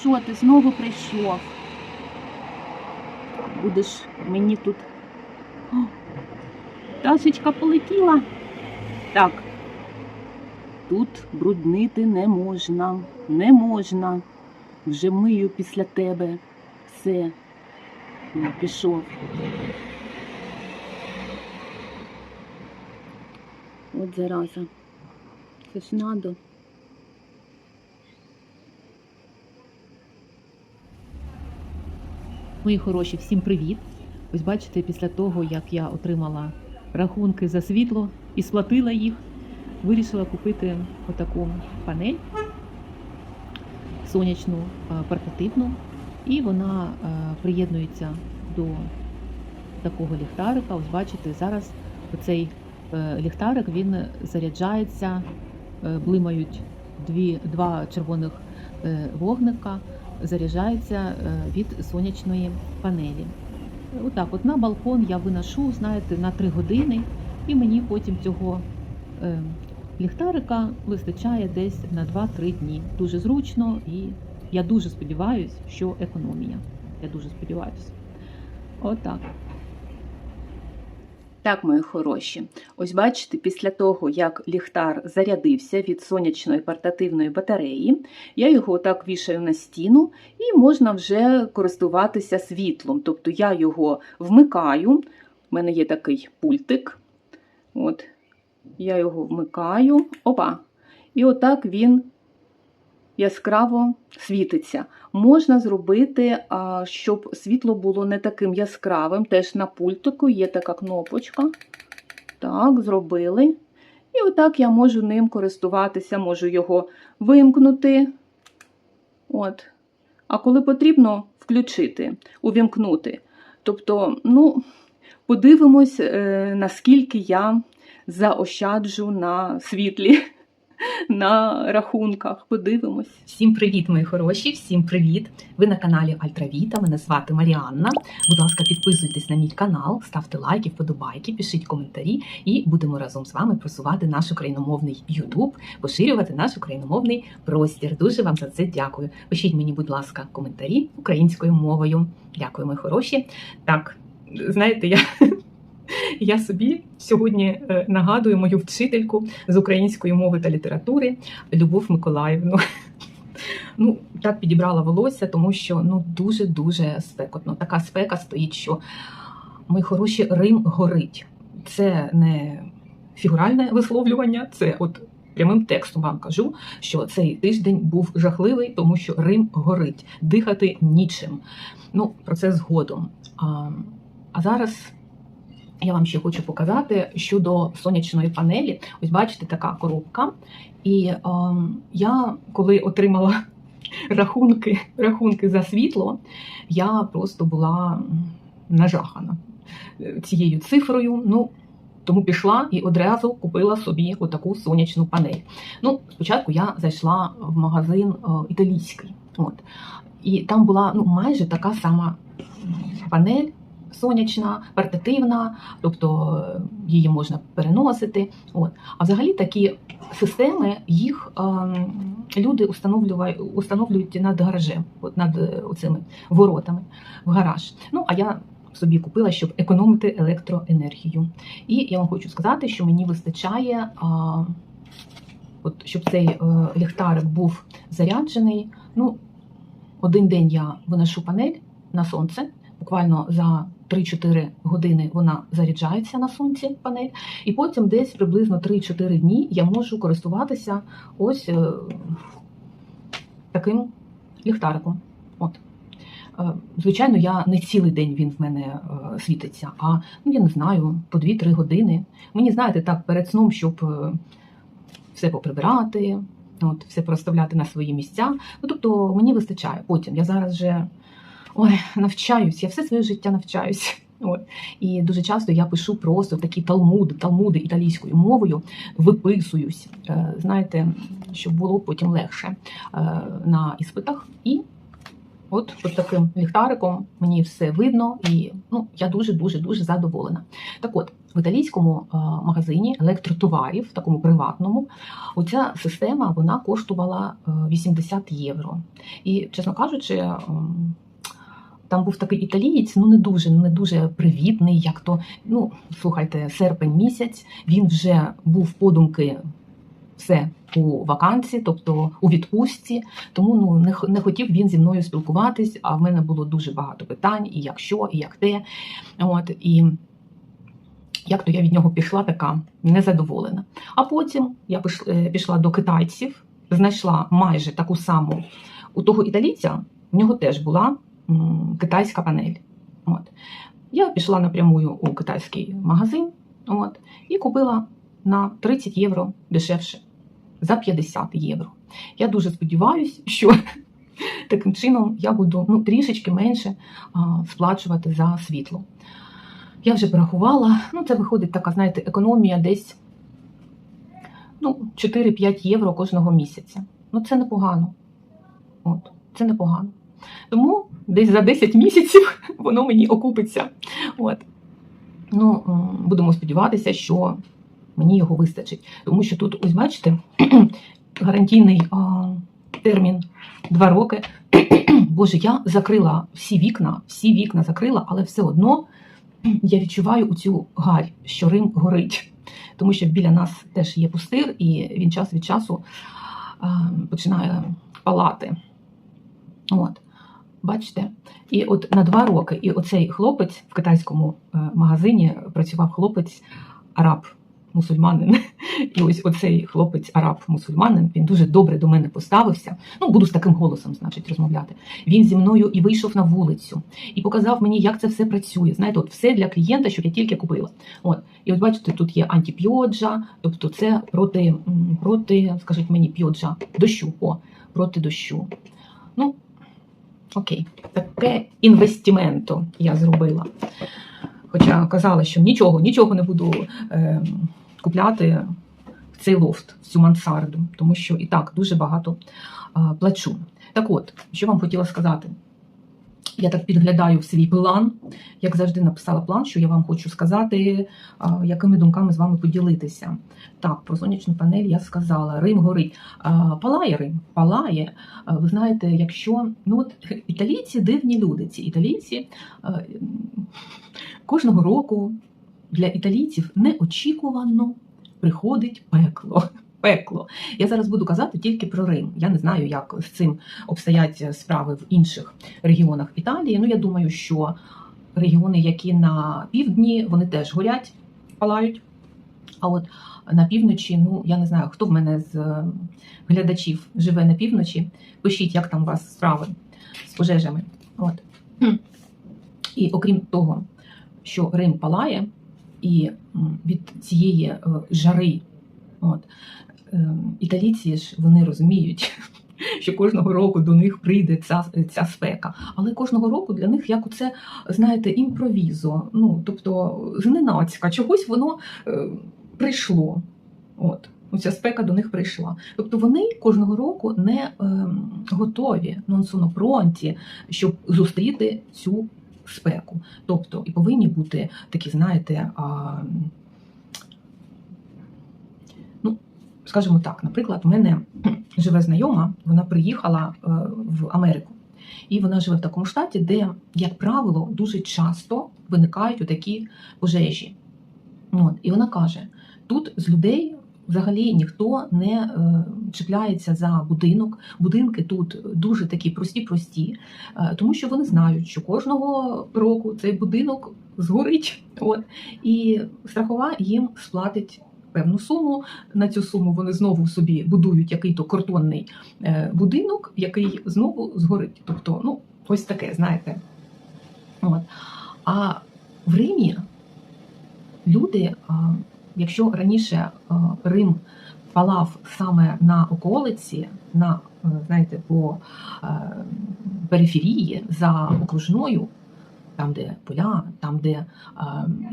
що ти знову прийшов? Будеш мені тут. О, пташечка полетіла. Так. Тут бруднити не можна, не можна. Вже мию після тебе все. Ну, пішов. От зараза. Це ж надо. Мої хороші, всім привіт! Ось бачите, після того, як я отримала рахунки за світло і сплатила їх, вирішила купити отаку панель сонячну портативну, і вона приєднується до такого ліхтарика. Ось бачите, зараз оцей е, ліхтарик він заряджається, е, блимають дві, два червоних е, вогника заряджається е, від сонячної панелі. Отак, от на балкон я виношу, знаєте, на 3 години, і мені потім цього е, ліхтарика вистачає десь на 2-3 дні. Дуже зручно і я дуже сподіваюся, що економія. Я дуже сподіваюся. Отак. Так, мої хороші. Ось бачите, після того, як ліхтар зарядився від сонячної портативної батареї, я його так вішаю на стіну і можна вже користуватися світлом. Тобто я його вмикаю. У мене є такий пультик. От, Я його вмикаю. Опа! І отак він яскраво світиться. Можна зробити, щоб світло було не таким яскравим. Теж на пультику є така кнопочка. Так, зробили. І отак я можу ним користуватися, можу його вимкнути. От. А коли потрібно, включити, увімкнути. Тобто, ну, подивимось, е, наскільки я заощаджу на світлі, на рахунках. Подивимось. Всім привіт, мої хороші! Всім привіт! Ви на каналі Альтравіта. Мене звати Маріанна. Будь ласка, підписуйтесь на мій канал, ставте лайки, вподобайки, пишіть коментарі, і будемо разом з вами просувати наш україномовний YouTube, поширювати наш україномовний простір. Дуже вам за це дякую. Пишіть мені, будь ласка, коментарі українською мовою. Дякую, мої хороші. Так, знаєте, я. Я собі сьогодні е, нагадую мою вчительку з української мови та літератури Любов Миколаївну. Ну, так підібрала волосся, тому що ну дуже дуже спекотно. Така спека стоїть, що мої хороші Рим горить. Це не фігуральне висловлювання, це от прямим текстом вам кажу, що цей тиждень був жахливий, тому що Рим горить, дихати нічим. Ну, про це згодом. А, а зараз. Я вам ще хочу показати щодо сонячної панелі. Ось бачите, така коробка. І е, я, коли отримала рахунки, рахунки за світло, я просто була нажахана цією цифрою. Ну, тому пішла і одразу купила собі отаку сонячну панель. Ну, спочатку я зайшла в магазин е, італійський. От. І там була ну, майже така сама панель сонячна, портативна, тобто е, її можна переносити. От. А взагалі такі системи їх е, люди установлюють, установлюють над гаражем, от над е, цими воротами в гараж. Ну, а я собі купила, щоб економити електроенергію. І я вам хочу сказати, що мені вистачає, а, от, щоб цей е, ліхтарик був заряджений. Ну, один день я виношу панель на сонце, буквально за 3-4 години вона заряджається на сонці панель, і потім десь приблизно 3-4 дні я можу користуватися ось е, таким ліхтариком. От. Е, Звичайно, я не цілий день він в мене е, світиться, а ну я не знаю, по 2-3 години. Мені знаєте, так перед сном, щоб все поприбирати, от, все проставляти на свої місця. Ну тобто мені вистачає. Потім я зараз вже ой, навчаюсь, я все своє життя навчаюсь. От. І дуже часто я пишу просто такі талмуди, талмуди італійською мовою, виписуюсь, е, знаєте, щоб було потім легше е, на іспитах. І От, от таким ліхтариком мені все видно, і ну, я дуже дуже задоволена. Так от, в італійському е, магазині електротоварів, такому приватному, оця система вона коштувала е, 80 євро. І, чесно кажучи, там був такий італієць, ну не дуже, не дуже привітний, як то, ну, слухайте, серпень місяць, він вже був подумки все у вакансії, тобто у відпустці. Тому ну не, не хотів він зі мною спілкуватись, а в мене було дуже багато питань, і як що, і як те. От і як то я від нього пішла, така незадоволена. А потім я е, пішла до китайців, знайшла майже таку саму у того італійця. В нього теж була китайська панель. От. Я пішла напрямую у китайський магазин от, і купила на 30 євро дешевше за 50 євро. Я дуже сподіваюся, що таким чином я буду ну, трішечки менше а, сплачувати за світло. Я вже порахувала, ну це виходить така, знаєте, економія десь ну, 4-5 євро кожного місяця. Ну це непогано. От, це непогано. Тому десь за 10 місяців воно мені окупиться. От. Ну, будемо сподіватися, що мені його вистачить. Тому що тут, ось бачите, гарантійний а, термін 2 роки. Боже, я закрила всі вікна, всі вікна закрила, але все одно я відчуваю у цю гарь, що Рим горить. Тому що біля нас теж є пустир, і він час від часу а, починає палати. От. Бачите? І от на два роки, і оцей хлопець в китайському е, магазині працював хлопець араб. Мусульманин, і ось оцей хлопець араб мусульманин, він дуже добре до мене поставився. Ну, буду з таким голосом, значить, розмовляти. Він зі мною і вийшов на вулицю, і показав мені, як це все працює. Знаєте, от все для клієнта, що я тільки купила. От, і от бачите, тут є антипіоджа, тобто це проти, проти, скажіть мені, піоджа, дощу. О, проти дощу. Ну, окей, таке інвестименто я зробила. Хоча казала, що нічого, нічого не буду е, купляти в цей лофт, в цю мансарду, тому що і так дуже багато е, плачу. Так от, що вам хотіла сказати? Я так підглядаю в свій план, як завжди написала план, що я вам хочу сказати, якими думками з вами поділитися. Так, про сонячну панель я сказала. Рим горить. Палає Рим, палає. Ви знаєте, якщо ну от італійці дивні люди, ці італійці кожного року для італійців неочікувано приходить пекло. Пекло. Я зараз буду казати тільки про Рим. Я не знаю, як з цим обстоять справи в інших регіонах Італії. Ну, я думаю, що регіони, які на півдні, вони теж горять, палають. А от на півночі, ну я не знаю, хто в мене з е, глядачів живе на півночі. Пишіть, як там у вас справи з пожежами. От. І окрім того, що Рим палає, і від цієї е, жари, от, італійці ж вони розуміють, що кожного року до них прийде ця, ця спека. Але кожного року для них як оце, знаєте, імпровізо. Ну, тобто, зненацька, чогось воно е, прийшло. От. Оця спека до них прийшла. Тобто вони кожного року не ем, готові, sono щоб зустріти цю спеку. Тобто, і повинні бути такі, знаєте, а, ну, скажімо так, наприклад, у мене живе знайома, вона приїхала е, в Америку. І вона живе в такому штаті, де, як правило, дуже часто виникають такі пожежі. От, і вона каже: тут з людей взагалі ніхто не е, чіпляється за будинок. Будинки тут дуже такі прості-прості, е, тому що вони знають, що кожного року цей будинок згорить. От, і страхова їм сплатить. Певну суму на цю суму вони знову собі будують який-то картонний е, будинок, який знову згорить. Тобто, ну ось таке, знаєте. От. А в Римі люди, якщо раніше Рим палав саме на околиці, на е, знаєте, по е, периферії за окружною, там, де поля, там, де е,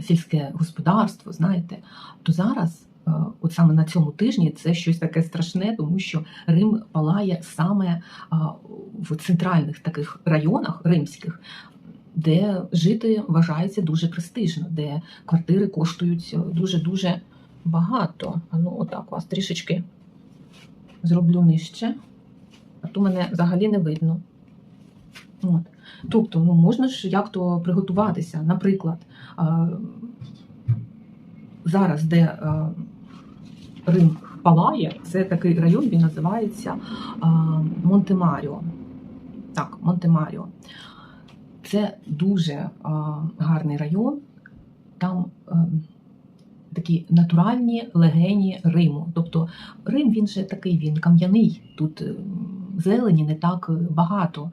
сільське господарство, знаєте, то зараз от саме на цьому тижні це щось таке страшне, тому що Рим палає саме в центральних таких районах римських, де жити вважається дуже престижно, де квартири коштують дуже дуже багато. А ну отак вас трішечки зроблю нижче, а то мене взагалі не видно. От. Тобто, ну можна ж як-то приготуватися. Наприклад, зараз, де Рим палає, це такий район, він називається Монтемаріо. Так, Монтемаріо. Це дуже гарний район. Там такі натуральні легені Риму. Тобто Рим він же такий, він кам'яний. Тут е, зелені не так багато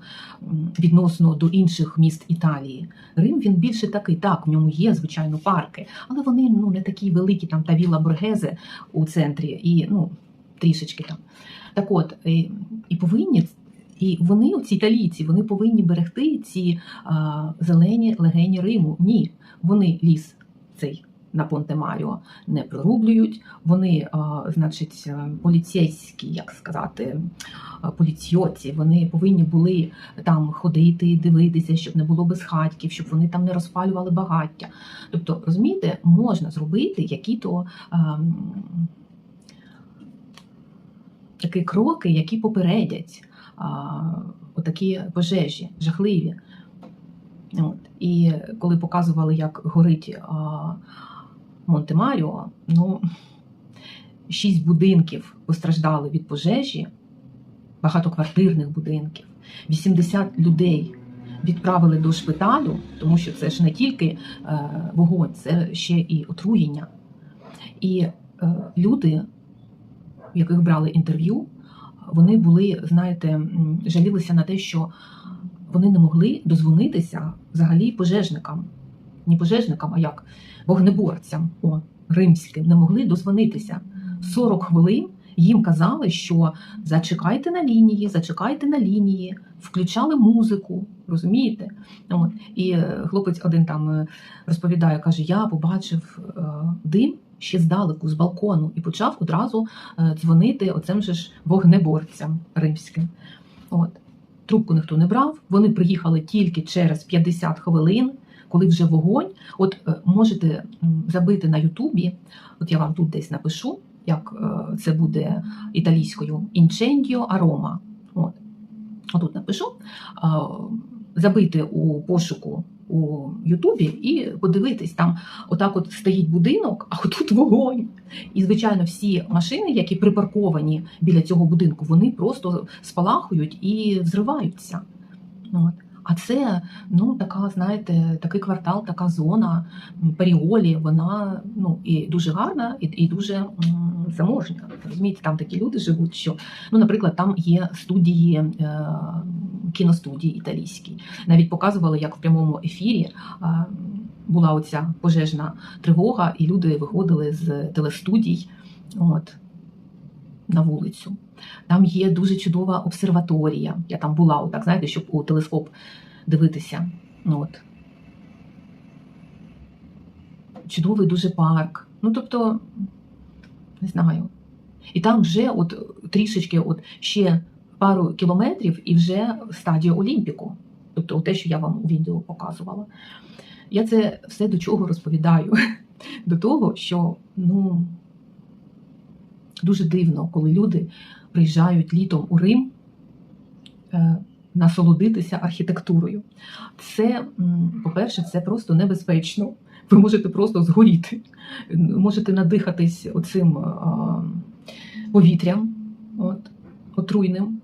відносно до інших міст Італії. Рим він більше такий, так, в ньому є, звичайно, парки, але вони ну, не такі великі, там та Віла Боргезе у центрі, і ну, трішечки там. Так от, і, і повинні. І вони, ці італійці, вони повинні берегти ці а, зелені легені Риму. Ні, вони ліс цей на Понте Маріо не прорублюють. Вони, значить, е, поліцейські, як сказати, а, поліційоці, вони повинні були там ходити, дивитися, щоб не було безхатьків, щоб вони там не розпалювали багаття. Тобто, розумієте, можна зробити які-то. Такі кроки, які попередять а, отакі пожежі, жахливі. От. І коли показували, як горить а, Монте-Маріо, ну, шість будинків постраждали від пожежі, багатоквартирних будинків, 80 людей відправили до шпиталю, тому що це ж не тільки е, вогонь, це ще і отруєння. І е, люди, в яких брали інтерв'ю, вони були, знаєте, жалілися на те, що вони не могли дозвонитися взагалі пожежникам. Не пожежникам, а як вогнеборцям, о, римським, не могли дозвонитися. 40 хвилин їм казали, що зачекайте на лінії, зачекайте на лінії, включали музику, розумієте? От. І е, хлопець один там е, розповідає, каже: Я побачив е, дим ще здалеку, з балкону, і почав одразу дзвонити оцим же ж вогнеборцям римським. От. Трубку ніхто не брав. Вони приїхали тільки через 50 хвилин, коли вже вогонь. От е, можете забити на Ютубі, от я вам тут десь напишу, як е, це буде італійською інчендіо арома. От. Отут напишу. Забити у пошуку у Ютубі і подивитись, там отак от стоїть будинок, а отут вогонь. І, звичайно, всі машини, які припарковані біля цього будинку, вони просто спалахують і взриваються. От. А це ну така, знаєте, такий квартал, така зона Паріолі, вона ну і дуже гарна, і, і дуже м, заможна. Розумієте, там такі люди живуть, що ну, наприклад, там є студії, е, кіностудії італійські. Навіть показували, як в прямому ефірі е, була оця пожежна тривога, і люди виходили з телестудій. От, на вулицю. Там є дуже чудова обсерваторія. Я там була, отак, знаєте, щоб у телескоп дивитися. Ну, От. Чудовий дуже парк. Ну, тобто, не знаю. І там вже от трішечки от ще пару кілометрів і вже стадія Олімпіку. Тобто те, що я вам у відео показувала. Я це все до чого розповідаю? До того, що ну, дуже дивно, коли люди приїжджають літом у Рим е, насолодитися архітектурою. Це, по-перше, це просто небезпечно. Ви можете просто згоріти, можете надихатись оцим е, повітрям, от, отруйним.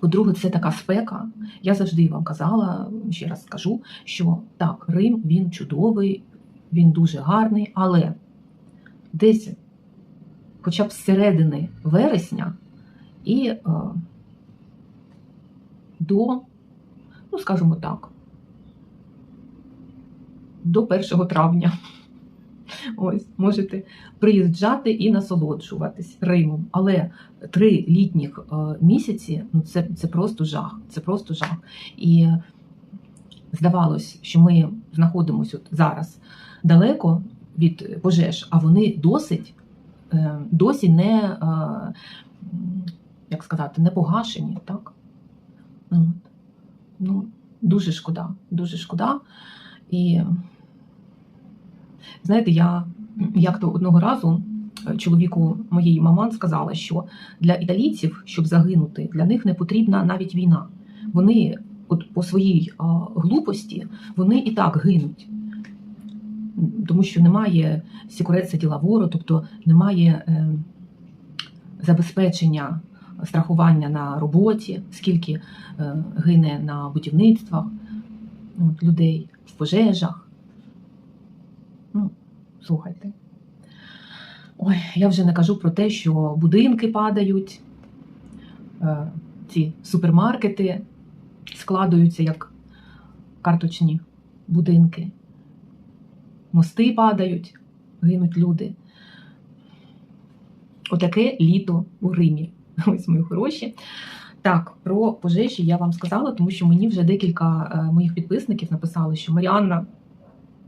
По-друге, це така спека. Я завжди вам казала, ще раз скажу, що так, Рим він чудовий, він дуже гарний, але десь хоча б з середини вересня і е, до, ну скажімо так, до 1 травня. Ось, можете приїжджати і насолоджуватись Римом. Але три літніх е, місяці ну це, це просто жах. Це просто жах. І здавалось, що ми знаходимося от зараз далеко від пожеж, а вони досить е, досі не, як сказати, не погашені. Так? Ну, дуже шкода, дуже шкода. І знаєте, я як то одного разу е, чоловіку моєї маман сказала, що для італійців, щоб загинути, для них не потрібна навіть війна. Вони, от по своїй а, глупості, вони і так гинуть. Тому що немає сікуреца ділавору, тобто немає е, забезпечення страхування на роботі, скільки е, гине на будівництвах людей в пожежах. Ну, слухайте. Ой, я вже не кажу про те, що будинки падають, е, ці супермаркети складуються як карточні будинки, мости падають, гинуть люди. Отаке літо у Римі. Ось мої хороші. Так, про пожежі я вам сказала, тому що мені вже декілька е, моїх підписників написали, що Маріанна,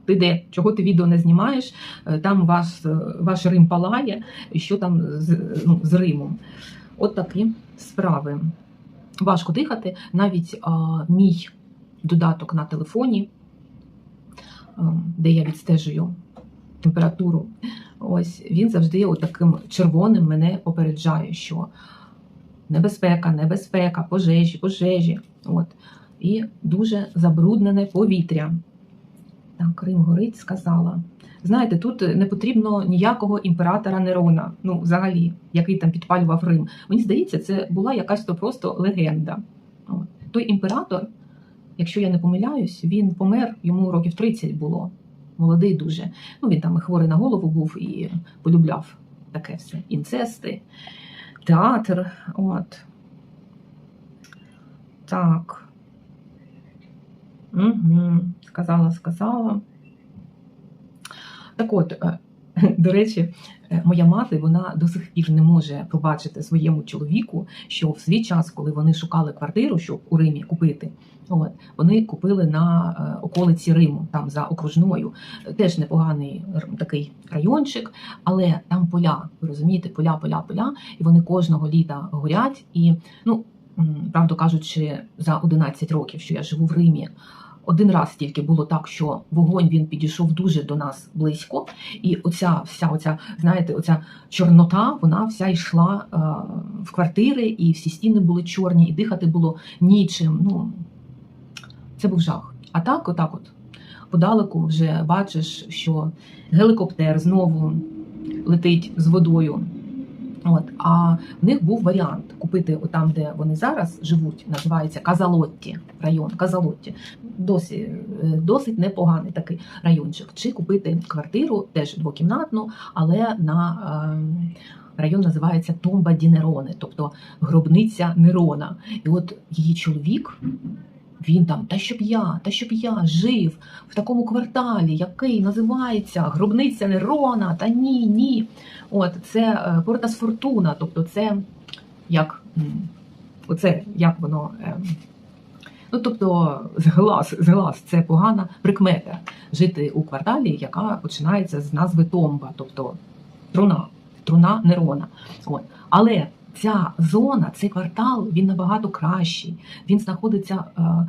ти де? Чого ти відео не знімаєш? Е, Там ваш, е, ваш Рим палає, і що там з, ну, з Римом. От такі справи. Важко дихати. Навіть а, мій додаток на телефоні, а, де я відстежую температуру, ось він завжди от таким червоним мене попереджає, що небезпека, небезпека, пожежі, пожежі. От. І дуже забруднене повітря. Так, Рим горить, сказала. Знаєте, тут не потрібно ніякого імператора Нерона, ну, взагалі, який там підпалював Рим. Мені здається, це була якась то просто легенда. От. Той імператор, якщо я не помиляюсь, він помер, йому років 30 було. Молодий дуже. Ну, він там і хворий на голову був і полюбляв таке все. Інцести, театр. От. Так. Угу. Сказала, сказала. Так от, е, до речі, е, моя мати вона до сих пір не може пробачити своєму чоловіку, що в свій час, коли вони шукали квартиру, щоб у Римі купити, от вони купили на е, околиці Риму, там за окружною, Е, теж непоганий такий райончик, але там поля, ви розумієте, поля, поля, поля, і вони кожного літа горять. І ну правду кажучи, за 11 років, що я живу в Римі. Один раз тільки було так, що вогонь він підійшов дуже до нас близько, і оця вся оця, знаєте, оця чорнота, вона вся йшла е, в квартири, і всі стіни були чорні, і дихати було нічим. Ну це був жах. А так, отак, от подалеку вже бачиш, що гелікоптер знову летить з водою. От, а в них був варіант купити отам, де вони зараз живуть, називається Казалотті район. Казалотті. Досі, е, досить непоганий такий райончик. Чи купити квартиру, теж двокімнатну, але на е, район називається Томба Ді Нероне, тобто гробниця Нерона. І от її чоловік. Він там, та щоб я, та щоб я жив в такому кварталі, який називається Гробниця Нерона, та ні, ні. От це е, Портас Фортуна, тобто це як оце як воно. е, Ну, тобто, зглас, зглас це погана прикмета жити у кварталі, яка починається з назви Томба, тобто труна, труна Нерона. От. Але ця зона, цей квартал, він набагато кращий. Він знаходиться е,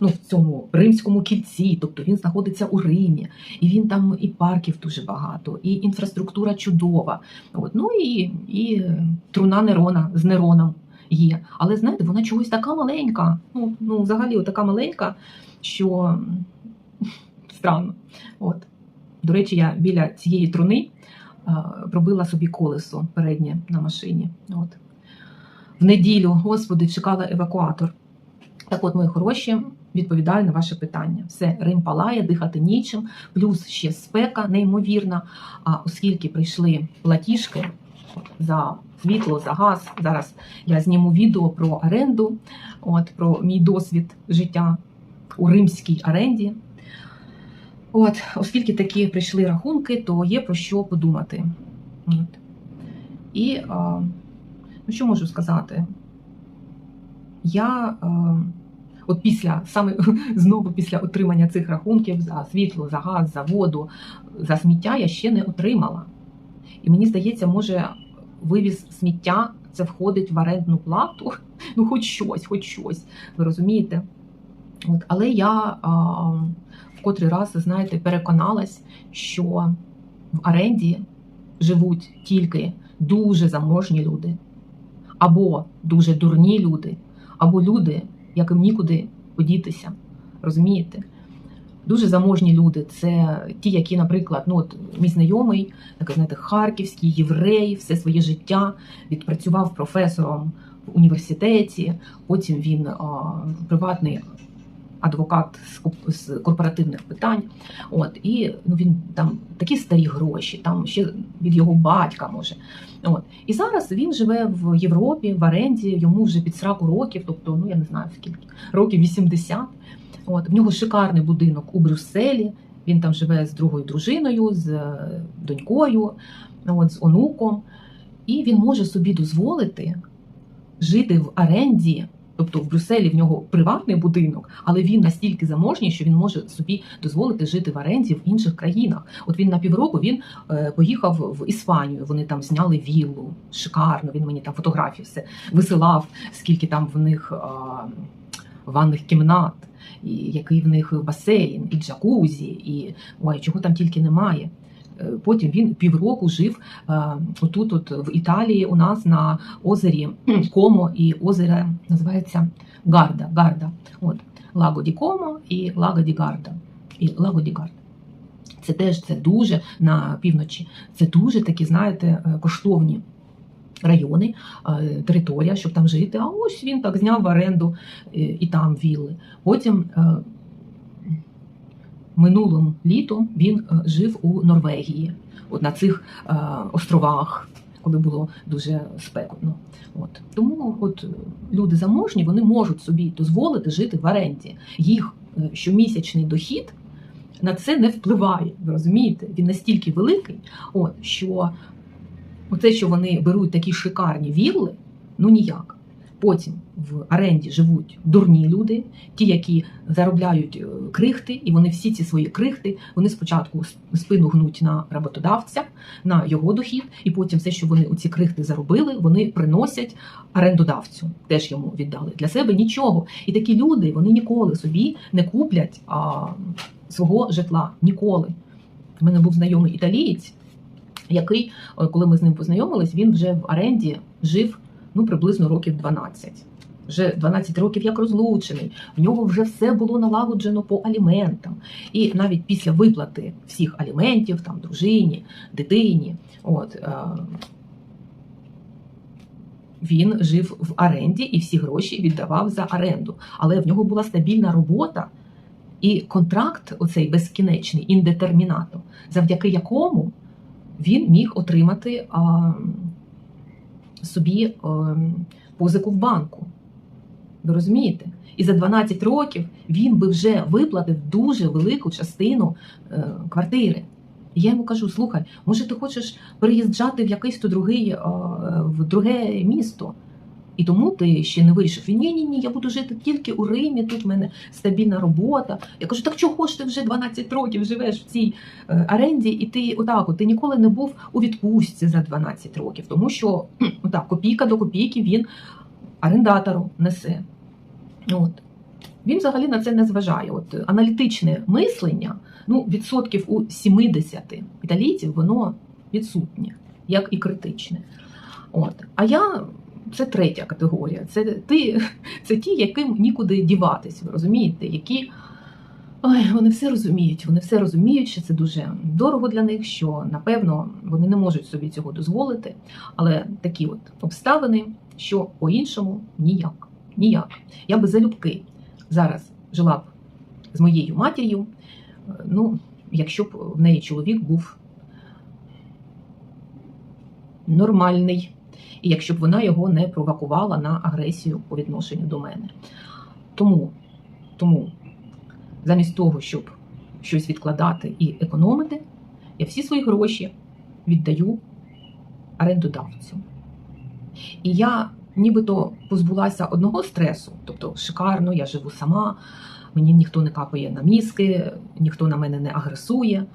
ну, в цьому римському кільці, тобто він знаходиться у Римі, і він там і парків дуже багато, і інфраструктура чудова. От. Ну і, і труна Нерона з Нероном є. Але знаєте, вона чогось така маленька. Ну, ну взагалі, така маленька, що странно. От. До речі, я біля цієї труни пробила собі колесо переднє на машині. От. В неділю, господи, чекала евакуатор. Так от, мої хороші, відповідаю на ваше питання. Все, Рим палає, дихати нічим, плюс ще спека неймовірна. А оскільки прийшли платіжки за світло, за газ, зараз я зніму відео про оренду, от, про мій досвід життя у римській оренді. От, оскільки такі прийшли рахунки, то є про що подумати. От. І а, ну, що можу сказати? Я а, от після саме знову після отримання цих рахунків за світло, за газ, за воду, за сміття я ще не отримала. І мені здається, може вивіз сміття це входить в орендну плату. Ну, хоч щось, хоч щось. Ви розумієте? От, але я а, котрий раз, знаєте, переконалась, що в оренді живуть тільки дуже заможні люди, або дуже дурні люди, або люди, яким нікуди подітися. Розумієте? Дуже заможні люди це ті, які, наприклад, ну от мій знайомий, такий знаєте, харківський єврей, все своє життя відпрацював професором в університеті. Потім він а, приватний адвокат з, корпоративних питань. От і ну він там такі старі гроші, там ще від його батька може. От і зараз він живе в Європі в оренді. Йому вже під 40 років, тобто ну я не знаю скільки років 80. От в нього шикарний будинок у Брюсселі. Він там живе з другою дружиною, з е, донькою, от, з онуком. І він може собі дозволити жити в оренді. Тобто в Брюсселі в нього приватний будинок, але він настільки заможній, що він може собі дозволити жити в оренді в інших країнах. От він на півроку він е, поїхав в Іспанію. Вони там зняли віллу. Шикарно. Він мені там фотографії все висилав, скільки там в них ванних кімнат, і який в них басейн, і джакузі, і ой, чого там тільки немає. Е, Потім він півроку жив е, отут, от в Італії, у нас на озері Комо, і озеро називається Гарда. Гарда. От Лаго Комо і Лаго Гарда. І Лаго Гарда. Це теж це дуже на півночі. Це дуже такі, знаєте, е, коштовні райони, територія, щоб там жити. А ось він так зняв в оренду і там вілли. Потім минулим літом він е, жив у Норвегії, от на цих е, островах, коли було дуже спекотно. От тому, от люди заможні, вони можуть собі дозволити жити в оренді. Їх е, щомісячний дохід на це не впливає. Ви розумієте? Він настільки великий, от що оце, що вони беруть такі шикарні вілли, ну ніяк. Потім в оренді живуть дурні люди, ті, які заробляють е, крихти, і вони всі ці свої крихти вони спочатку спину гнуть на роботодавця, на його дохід, і потім все, що вони у ці крихти заробили, вони приносять орендодавцю. Теж йому віддали для себе нічого. І такі люди вони ніколи собі не куплять а, свого житла. Ніколи. У мене був знайомий італієць, який, е, коли ми з ним познайомились, він вже в оренді жив ну приблизно років 12. Вже 12 років як розлучений. В нього вже все було налагоджено по аліментам. І навіть після виплати всіх аліментів, там дружині, дитині, от е, він жив в оренді і всі гроші віддавав за оренду. Але в нього була стабільна робота і контракт, оцей безкінечний, індетермінато, завдяки якому він міг отримати собі позику в банку. Ви розумієте? І за 12 років він би вже виплатив дуже велику частину е, квартири. І я йому кажу: слухай, може, ти хочеш переїжджати в якийсь то другий, е, в друге місто? І тому ти ще не. Він ні, ні, ні, я буду жити тільки у Римі, тут в мене стабільна робота. Я кажу, так чого ж ти вже 12 років живеш в цій е, оренді, і ти отак, от, ти ніколи не був у відпустці за 12 років, тому що отак, копійка до копійки він орендатору несе. От. Він взагалі на це не зважає. От аналітичне мислення, ну, відсотків у 70 італійців, воно відсутнє, як і критичне. От. А я це третя категорія. Це ти, це ті, яким нікуди діватись, ви розумієте, які ой, вони все розуміють. Вони все розуміють, що це дуже дорого для них, що напевно вони не можуть собі цього дозволити. Але такі от обставини, що по-іншому ніяк. Ніяк. Я би залюбки зараз жила б з моєю матір'ю, е, ну, якщо б в неї чоловік був нормальний, і якщо б вона його не провокувала на агресію по відношенню до мене. Тому, тому замість того, щоб щось відкладати і економити, я всі свої гроші віддаю орендодавцю. І я нібито позбулася одного стресу, тобто шикарно, я живу сама, мені ніхто не капає на мізки, ніхто на мене не агресує.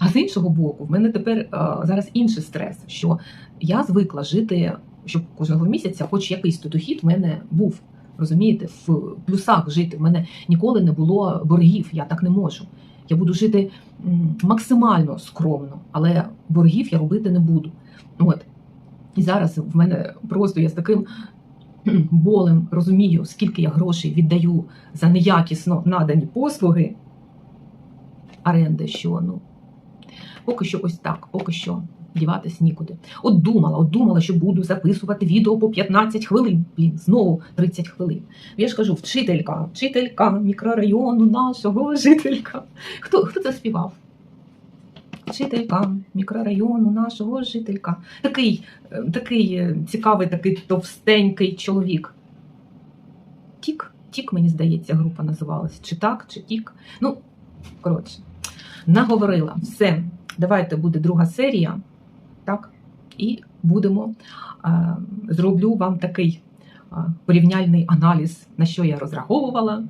А з іншого боку, в мене тепер е, зараз інший стрес, що я звикла жити, щоб кожного місяця, хоч якийсь то дохід в мене був. Розумієте, в плюсах жити. В мене ніколи не було боргів, я так не можу. Я буду жити максимально скромно, але боргів я робити не буду. От. І зараз в мене просто я з таким болем розумію, скільки я грошей віддаю за неякісно надані послуги оренди, що ну поки що ось так, поки що діватись нікуди. От думала, от думала, що буду записувати відео по 15 хвилин. Блін, знову 30 хвилин. Я ж кажу, вчителька, вчителька мікрорайону нашого жителька. Хто, хто це співав? Вчителька мікрорайону нашого жителька. Такий, е, такий е, цікавий, такий товстенький чоловік. Тік, тік, мені здається, група називалась. Чи так, чи тік. Ну, коротше, наговорила. Все, давайте буде друга серія. Так, і будемо. Е, зроблю вам такий е, порівняльний аналіз, на що я розраховувала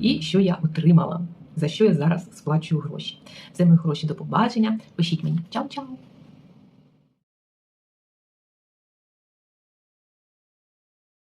і що я отримала, за що я зараз сплачую гроші. Це мої гроші до побачення. Пишіть мені. Чао-чао!